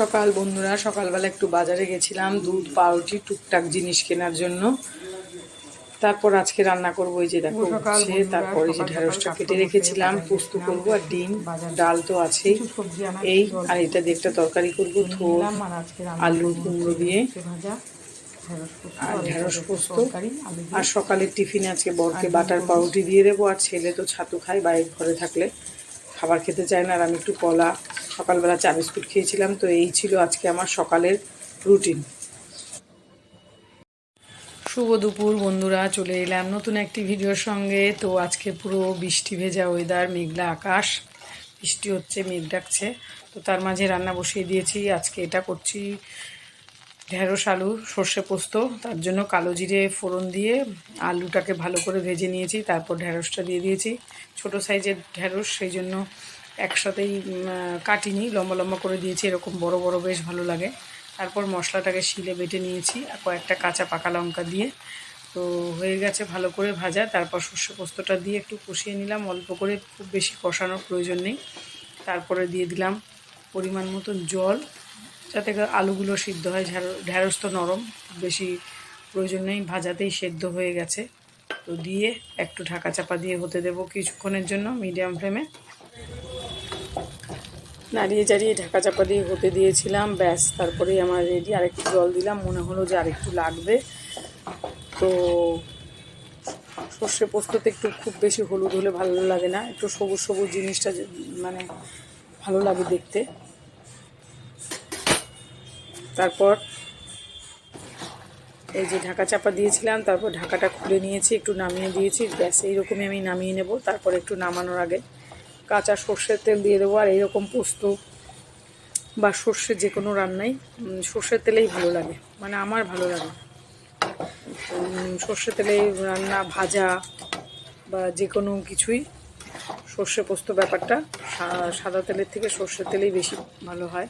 সকাল বন্ধুরা সকালবেলা একটু বাজারে গেছিলাম দুধ পাউরুটি টুকটাক জিনিস কেনার জন্য। তারপর আজকে রান্না করব এই যে দেখো বন্ধুরা, তারপর যে সকাল ঢেঁড়স সকাল কেটে রেখেছিলাম পোস্ত করব আর ডিম ডাল তো আছেই এই আর এটা দিয়ে একটা তরকারি করব থোর আলু কুমড়ো দিয়ে। আর ঢেঁড়স পোস্ত। আর সকালের টিফিনে আজকে বরকে বাটার পাউরুটি দিয়ে দেবো আর ছেলে তো ছাতু খায় বাইরে ঘরে থাকলে খাবার খেতে চায় না আর আমি একটু কলা সকালবেলা চা বিস্কুট খেয়েছিলাম, তো এই ছিল আজকে আমার সকালের রুটিন। শুভ দুপুর বন্ধুরা, চলে এলাম নতুন একটি ভিডিওর সঙ্গে। তো আজকে পুরো বৃষ্টি ভেজা ওয়েদার মেঘলা আকাশ, বৃষ্টি হচ্ছে, মেঘ ডাকছে। তো তার মাঝে রান্না বসিয়ে দিয়েছি। আজকে এটা করছি ঢেঁড়স, আলু, সর্ষে পোস্ত। তার জন্য কালো জিরে ফোড়ন দিয়ে আলুটাকে ভালো করে ভেজে নিয়েছি। তারপর ঢেঁড়সটা দিয়ে দিয়েছি। ছোট সাইজের ঢেঁড়স, সেই জন্য একসাথেই কাটিনি, লম্বা লম্বা করে দিয়েছি, এরকম বড় বড় বেশ ভালো লাগে। তারপর মশলাটাকে শিলে বেটে নিয়েছি আর কয়েকটা কাঁচা পাকা লঙ্কা দিয়ে। তো হয়ে গেছে ভালো করে ভাজা। তারপর সর্ষে পোস্তটা দিয়ে একটু কষিয়ে নিলাম। অল্প করে, খুব বেশি কষানোর প্রয়োজন নেই। তারপরে দিয়ে দিলাম পরিমাণ মতন জল, যাতে আলুগুলো সিদ্ধ হয় ঢেঁড়স তো নরম বেশি প্রয়োজন নেই। ভাজাতেই সেদ্ধ হয়ে গেছে। তো দিয়ে একটু ঢাকা চাপা দিয়ে হতে দেবো কিছুক্ষণের জন্য মিডিয়াম ফ্লেমে। নাড়িয়ে চাড়িয়ে ঢাকা চাপা দিয়ে হতে দিয়েছিলাম। ব্যাস তারপরে আমার রেডি। আরেকটু জল দিলাম, মনে হলো যে আরেকটু লাগবে। তো সর্ষে পোস্ততে একটু খুব বেশি হলুদ হলে ভালো লাগে না। একটু সবুজ সবুজ জিনিসটা মানে ভালো লাগে দেখতে। তারপর এই যে ঢাকা চাপা দিয়েছিলাম, তারপর ঢাকাটা খুলে নিয়েছি, একটু নামিয়ে দিয়েছি। ব্যাস, এইরকমই আমি নামিয়ে নেব। তারপর একটু নামানোর আগে কাঁচা সর্ষের তেল দিয়ে দেবো আর এইরকম পোস্ত বা সর্ষে যে কোনো রান্নাই সর্ষের তেলেই ভালো লাগে মানে আমার ভালো লাগে। সর্ষে তেলে রান্না, ভাজা বা যে কোনো কিছুই, সর্ষে পোস্ত ব্যাপারটা সাদা তেলের থেকে সর্ষের তেলেই বেশি ভালো হয়।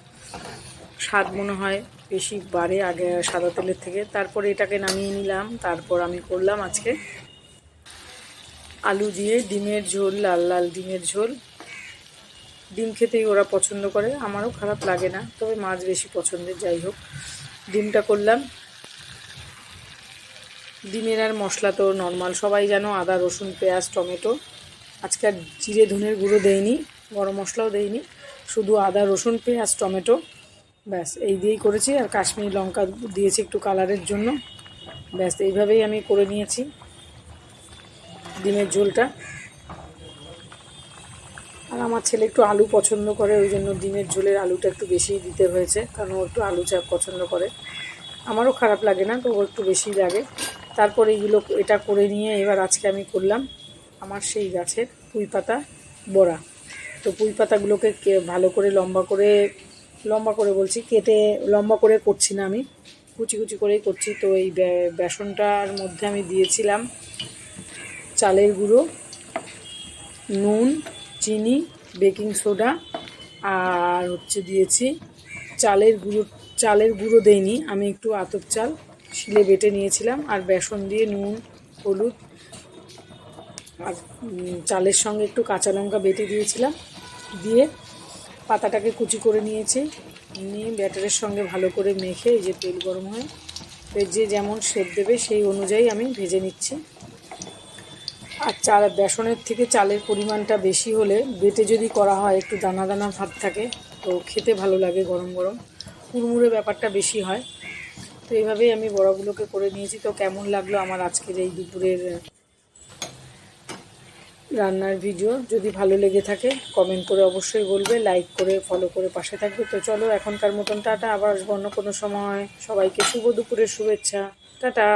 স্বাদ মনে হয় বেশি বাড়ে আগে সাদা তেলের থেকে। তারপরে এটাকে নামিয়ে নিলাম, তারপর আমি করলাম আজকে আলু দিয়ে ডিমের ঝোল, লাল লাল ডিমের ঝোল। ডিম খেতেই ওরা পছন্দ করে, আমারও খারাপ লাগে না, তবে মাছ বেশি পছন্দের, যাই হোক। ডিমটা করলাম। ডিমের আর মশলা তো নর্মাল সবাই জানো আদা, রসুন, পেঁয়াজ, টমেটো। আজকে আর জিরে ধনের গুঁড়ো দেয়নি গরম মশলাও দেয়নি শুধু আদা, রসুন, পেঁয়াজ, টমেটো, ব্যাস, এই দিয়েই করেছি। আর কাশ্মীরি লঙ্কা দিয়েছি একটু কালারের জন্য, ব্যাস, এইভাবেই আমি করে নিয়েছি। ডিমের ঝোলটা। আর আমার ছেলে একটু আলু পছন্দ করে, ওই জন্য ডিমের ঝোলের আলুটা একটু বেশি দিতে হয়েছে, কারণ ও একটু আলু চাপ পছন্দ করে। আমারও খারাপ লাগে না, তো ও একটু বেশি লাগে। তারপরে এইগুলো এটা করে নিয়ে এবার আজকে আমি করলাম আমার সেই গাছের পুঁই পাতা বড়া। তো পুঁই পাতাগুলোকে ভালো করে লম্বা করে লম্বা করে বলছি, কেটে লম্বা করে করছি না আমি, কুচি কুচি করেই করছি। তো এই বেসনটার মধ্যে আমি দিয়েছিলাম চালের গুঁড়ো, নুন চিনি, বেকিং সোডা, আর হচ্ছে দিয়েছি চালের গুঁড়ো চালের গুঁড়ো দেইনি। আমি একটু আতপ চাল শিলে বেটে নিয়েছিলাম আর বেসন দিয়ে নুন, হলুদ, আর চালের সঙ্গে একটু কাঁচা লঙ্কা বেটে দিয়েছিলাম। দিয়ে পাতাটাকে কুচি করে নিয়েছি। নিয়ে ব্যাটারের সঙ্গে ভালো করে মেখে এই যে তেল গরম হয় যে যেমন শেপ দেবে সেই অনুযায়ী আমি ভেজে নিচ্ছি। আর চাল, বেসনের থেকে চালের পরিমাণটা বেশি হলে বেটে যদি করা হয়, একটু দানা দানা ভাব থাকে, তো খেতে ভালো লাগে গরম গরম। কুড়মুড়ে ব্যাপারটা বেশি হয়। তো এইভাবেই আমি বড়াগুলোকে করে নিয়েছি। তো কেমন লাগল আমার আজকের এই দুপুরের রান্নার ভিডিও? যদি ভালো লেগে থাকে কমেন্ট করে অবশ্যই বলবে লাইক করে ফলো করে পাশে থাকবে। তো চলো, এখনকার মতন টাটা, আবার অন্য কোনো সময়। সবাইকে শুভ দুপুরের শুভেচ্ছা। টাটা!